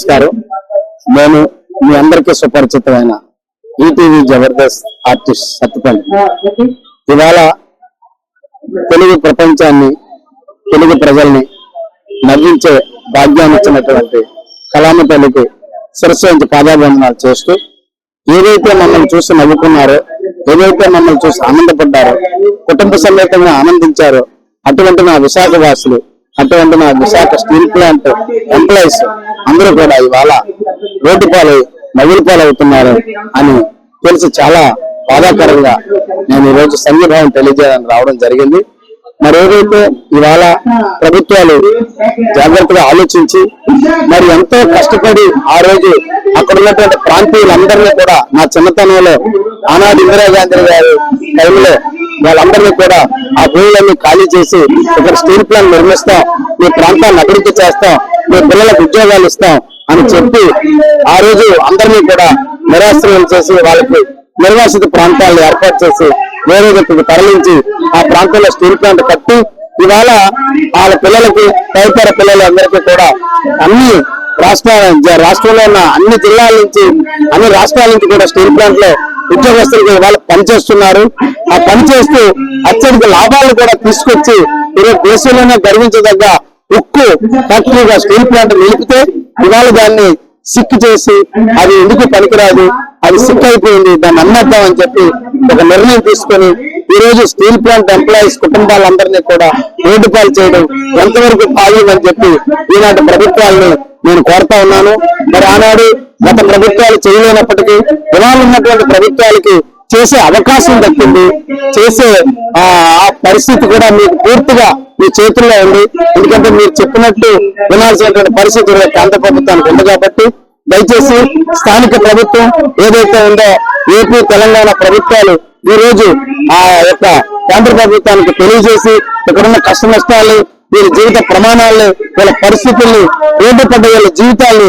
నమస్కారం. నేను మీ అందరికీ సుపరిచితమైన ఈటీవీ జబర్దస్త్ ఆర్టిస్ట్ సత్తుపల్లి ఇవాళ తెలుగు ప్రపంచాన్ని తెలుగు ప్రజల్ని నవ్వించే భాగ్యాన్ని ఇచ్చినటువంటి కళామ తల్లికి శిరస్సు పాదాబంధనాలు చేస్తూ ఏదైతే మమ్మల్ని చూసి నవ్వుకున్నారో ఏదైతే మమ్మల్ని చూసి ఆనందపడ్డారో కుటుంబ సమేతంగా ఆనందించారో అటువంటి నా విశాఖ వాసులు అటువంటి మా విశాఖ స్టీల్ ప్లాంట్ ఎంప్లాయీస్ అందరూ కూడా ఇవాళ రోడ్డు పాలు మగులు పాలు అవుతున్నారు అని తెలిసి చాలా బాధాకరంగా నేను ఈ రోజు సంఘీభావం తెలియజేయాలని రావడం జరిగింది. మరి ఏదైతే ఇవాళ ప్రభుత్వాలు జాగ్రత్తగా ఆలోచించి మరి ఎంతో కష్టపడి ఆ రోజు అక్కడ ఉన్నటువంటి ప్రాంతీయులందరినీ కూడా నా చిన్నతనంలో ఆనాడు ఇందిరాగాంధీ గారి టైంలో వాళ్ళందరినీ కూడా ఆ భూములన్నీ ఖాళీ చేసి ఇక్కడ స్టీల్ ప్లాంట్ నిర్మిస్తాం మీ ప్రాంతాన్ని అభివృద్ధి చేస్తాం మీ పిల్లలకు ఉద్యోగాలు ఇస్తాం అని చెప్పి ఆ రోజు అందరినీ కూడా నిరాశ్రయం చేసి వాళ్ళకి నిర్వాసిత ప్రాంతాలను ఏర్పాటు చేసి వేరే దగ్గరికి తరలించి ఆ ప్రాంతంలో స్టీల్ ప్లాంట్ కట్టి ఇవాళ వాళ్ళ పిల్లలకి తదితర పిల్లలందరికీ కూడా అన్ని రాష్ట్ర రాష్ట్రంలో ఉన్న అన్ని జిల్లాల నుంచి అన్ని రాష్ట్రాల నుంచి కూడా స్టీల్ ప్లాంట్లో ఉద్యోగస్తులకు ఇవాళ పనిచేస్తున్నారు. ఆ పని చేస్తూ అత్యధిక లాభాలు కూడా తీసుకొచ్చి ఈరోజు దేశంలోనే గర్వించదగ్గ ఉక్కు ఫ్యాక్టరీగా స్టీల్ ప్లాంట్ నిలిపితే ఇవాళ దాన్ని సిక్ చేసి అది ఎందుకు పనికిరాదు? అది సిక్ అయిపోయింది దాన్ని అమ్మేద్దాం అని చెప్పి ఒక నిర్ణయం తీసుకొని ఈ రోజు స్టీల్ ప్లాంట్ ఎంప్లాయీస్ కుటుంబాలందరినీ కూడా రోడ్డు పాలు చేయడం ఎంతవరకు భావ్యం అని చెప్పి ఈనాటి ప్రభుత్వాలను నేను కోరుతా ఉన్నాను. మరి ఆనాడు గత ప్రభుత్వాలు చేయలేనప్పటికీ ఇవాళ ఉన్నటువంటి ప్రభుత్వాలకి చేసే అవకాశం దక్కింది. చేసే ఆ పరిస్థితి కూడా మీకు పూర్తిగా మీ చేతుల్లో ఉంది. ఎందుకంటే మీరు చెప్పినట్టు వినాల్సినటువంటి పరిస్థితి కూడా కేంద్ర ప్రభుత్వానికి ఉంది కాబట్టి దయచేసి స్థానిక ప్రభుత్వం ఏదైతే ఉందో ఏపీ తెలంగాణ ప్రభుత్వాలు ఈ రోజు ఆ యొక్క కేంద్ర ప్రభుత్వానికి తెలియజేసి ఇక్కడున్న కష్ట నష్టాలు వీళ్ళ జీవిత ప్రమాణాలు వీళ్ళ పరిస్థితుల్ని రోడ్డు పడ్డ వీళ్ళ జీవితాల్ని